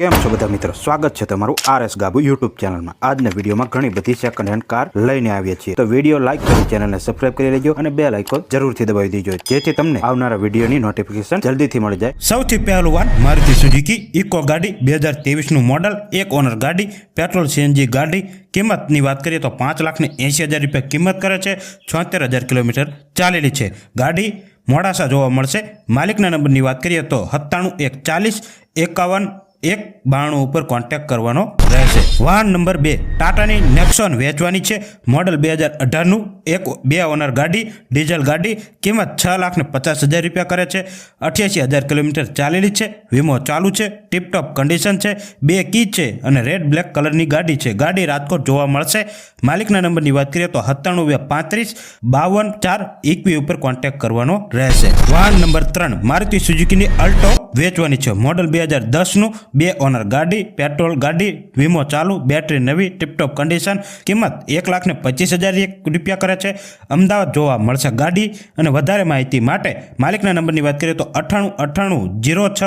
કેમ છો બધા મિત્રો? સ્વાગત છે તમારું આર એસ ગાબુ યુટ્યુબ ચેનલમાં. આજના વિડીયોમાં ઘણી બધી સેકન્ડ હેન્ડ કાર લઈને આવીએ છીએ. તો વીડિયો લાઇક કરી ચેનલને સબસ્ક્રાઇબ કરી લેજો અને બે લાઇકો જરૂરથી દબાવી દેજો. જેથી તમને આવનારા વિડીયોની નોટિફિકેશન જલ્દીથી મળી જાય. સૌથી પહેલું વાન મારુતિ સુઝુકી ઇકો ગાડી બે હજાર તેવીસનું મોડલ એક ઓનર ગાડી પેટ્રોલ સીએનજી ગાડી. કિંમતની વાત કરીએ તો પાંચ લાખને એંશી હજાર રૂપિયા કિંમત કરે છે. છોતેર હજાર કિલોમીટર ચાલેલી છે. ગાડી મોડાસા જોવા મળશે. માલિકના નંબરની વાત કરીએ તો સત્તાણું એક ચાલીસ, એકાવન એક બાણું ઉપર કોન્ટેક્ટ કરવાનો રહેશે. વાહન નંબર બે, ટાટાની નેક્સોન વેચવાની છે. મોડલ બે હજાર અઢારનું એક બે ઓનર ગાડી, ડીઝલ ગાડી, કિંમત છ લાખ ને પચાસ હજાર રૂપિયા કરે છે. અઠ્યાસી હજાર કિલોમીટર ચાલેલી છે. વીમો ચાલુ છે. ટીપટોપ કન્ડિશન છે. બે કી છે અને રેડ બ્લેક કલરની ગાડી છે. ગાડી રાજકોટ જોવા મળશે. માલિકના નંબરની વાત કરીએ તો સત્તાણું બે પાંત્રીસ, બાવન ચાર ઇક્વી ઉપર કોન્ટેક્ટ કરવાનો રહેશે. વાહન નંબર ત્રણ, મારુતિ સુઝુકીની અલ્ટો વેચવાની છે. મોડલ બે હજાર દસનું બે ઓનર ગાડી, પેટ્રોલ ગાડી, વીમો ચાલુ, બેટરી નવી, ટીપટોપ કન્ડિશન. કિંમત એક લાખ ને પચીસ હજાર રૂપિયા કરે છે. અમદાવાદ જોવા મળશે ગાડી અને વધારે માહિતી માટે માલિકના નંબરની વાત કરીએ તો અઠાણું અઠાણું જીરો છ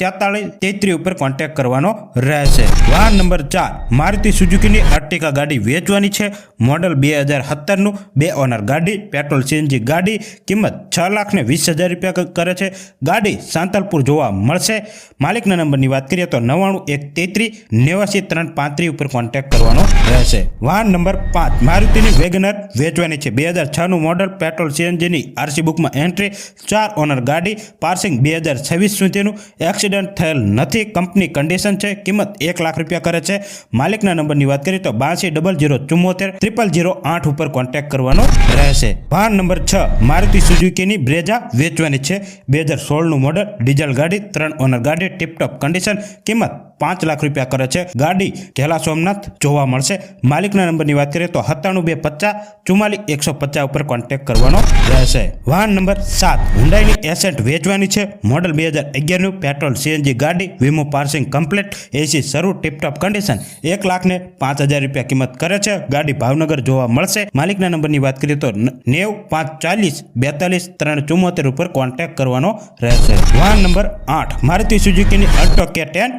તેતાળીસ તેત્રીસ ઉપર કોન્ટેક્ટ કરવાનો રહેશે. વાહન નંબર ચાર, મારુતિ સુઝુકીની અર્ટિકા ગાડી વેચવાની છે. મોડલ બે હજાર સત્તરનું બે ઓનર ગાડી, પેટ્રોલ સીએનજી ગાડી. કિંમત છ લાખ ને વીસ હજાર રૂપિયા કરે છે. ગાડી સાંતલપુર જોવા મળશે. માલિકના નંબરની વાત કરીએ તો નવ્વાણું એક તેત્રીસ નેવાસી ત્રણ પાંત્રીસ ઉપર કોન્ટેક્ટ કરવાનો રહેશે. વાહન નંબર પાંચ, મારુતિની વેગનર વેચવાની છે. બે હજાર છનું મોડલ પેટ્રોલ સીએનજીની આરસી બુકમાં એન્ટ્રી ચાર ઓનર ગાડી, પાર્સિંગ બે હજાર છવ્વીસ સુધીનું એક્સિડન્ટ થયેલ નથી. કંપની કન્ડિશન છે, કિંમત એક લાખ રૂપિયા કરે છે. માલિકના નંબરની વાત કરીએ તો બાસી ડબલ જીરો ચુમ્મોતેર ત્રિપલ જીરો આઠ ઉપર કોન્ટેક્ટ કરવાનો રહેશે. વાહન નંબર છ, મારુતિ સુઝુકીની બ્રેજા વેચવાની છે. બે હજાર સોળનું મોડલ ડીઝલ ગાડી ત્રણ ઓનર ગાડી ટીપટોપ કન્ડિશન કિંમત પાંચ લાખ રૂપિયા કરે છે. ગાડી ઘેલા સોમનાથ જોવા મળશે. માલિકના નંબરની વાત કરીએ તો સત્તાણું બે પચાસ, ચુમ્માલીસ, એકસો પચાસ ઉપર કોન્ટેક્ટ કરવાનો રહેશે. વાહન નંબર સાત હુંડાઈની એસેન્ટ વેચવાની છે. મોડલ બે હજાર અગિયારનું પેટ્રોલ, સીએનજી ગાડી, વીમો પાર્સિંગ કમ્પ્લીટ, એસી શરૂ, ટીપટોપ કન્ડિશન. એક લાખ ને પાંચ હજાર રૂપિયા કિંમત કરે છે. ગાડી ભાવનગર જોવા મળશે. માલિકના નંબરની વાત કરીએ તો નેવ, પાંચ, ચાલીસ, બેતાલીસ, ત્રણ, ચુમ્મોતેર ઉપર કોન્ટેક્ટ કરવાનો રહેશે. વાહન નંબર આઠ, મારુતિ સુઝુકીની અલ્ટો કે ટેન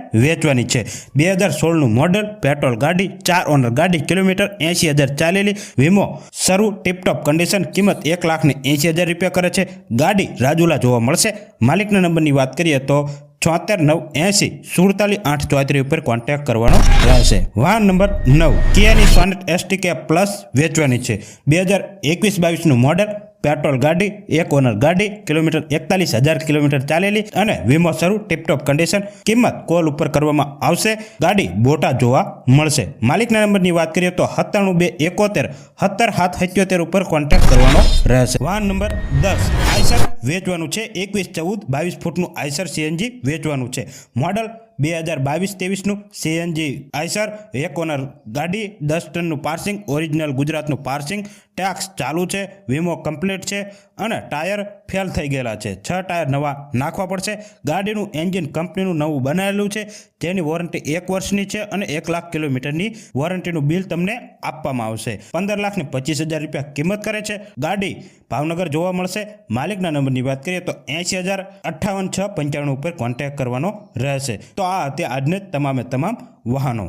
વેચવાની છે. બે હજાર સોળનું મોડલ પેટ્રોલ ગાડી, ચાર ઓનર ગાડી, કિલોમીટર એંશી હજાર ચાલેલી, વીમો, શરૂ ટીપટોપ કન્ડિશન કિંમત એક લાખની એંશી હજાર રૂપિયા કરે છે. ગાડી રાજુલા જોવા મળશે. માલિકના નંબરની વાત કરીએ તો છોતેર નવ એંસી સુડતાલીસ, આઠ, ચોત્રીસ ઉપર કોન્ટેક્ટ કરવાનો રહેશે. વાહન નંબર નવ, કિયાની સોનેટ એસટીકે પ્લસ વેચવાની છે. બે હજાર એકવીસ, બાવીસનું મોડલ, પેટ્રોલ ગાડી, એક ઓનર ગાડી, કિલોમીટર એકતાલીસ હજાર કિલોમીટર ચાલેલી અને વીમો શરૂ ટીપટોપ કન્ડિશન કિંમત કોલ ઉપર કરવામાં આવશે. ગાડી બોટા જોવા મળશે. માલિકના નંબરની વાત કરીએ તો સત્તાણું બે એકોતેર, સત્તર, સાત, સત્યોતેર ઉપર કોન્ટેક્ટ કરવાનો રહેશે. વાહન નંબર દસ, આઈસર વેચવાનું છે. એકવીસ ચૌદ બાવીસ ફૂટનું આઈસર સીએનજી વેચવાનું છે. મોડલ બે હજાર બાવીસ ત્રેવીસનું સીએનજી આઈસર એક ઓનર ગાડી, દસ ટનનું પાર્સિંગ, ઓરિજિનલ ગુજરાતનું પાર્સિંગ. ટેક્સ ચાલુ છે, વીમો કમ્પ્લીટ છે અને ટાયર ફેલ થઈ ગયેલા છે. છ ટાયર નવા નાખવા પડશે. ગાડીનું એન્જિન કંપનીનું નવું બનાવેલું છે. જેની વોરંટી એક વર્ષની છે અને એક લાખ કિલોમીટરની વોરંટીનું બિલ તમને આપવામાં આવશે. પંદર લાખ ને પચીસ હજાર રૂપિયા કિંમત કરે છે. ગાડી ભાવનગર જોવા મળશે. માલિકના નંબરની વાત કરીએ તો એંશી હજાર અઠ્ઠાવન છ પંચાણું ઉપર કોન્ટેક્ટ કરવાનો રહેશે. તો આ હતી આજને તમામે તમામ વાહનો.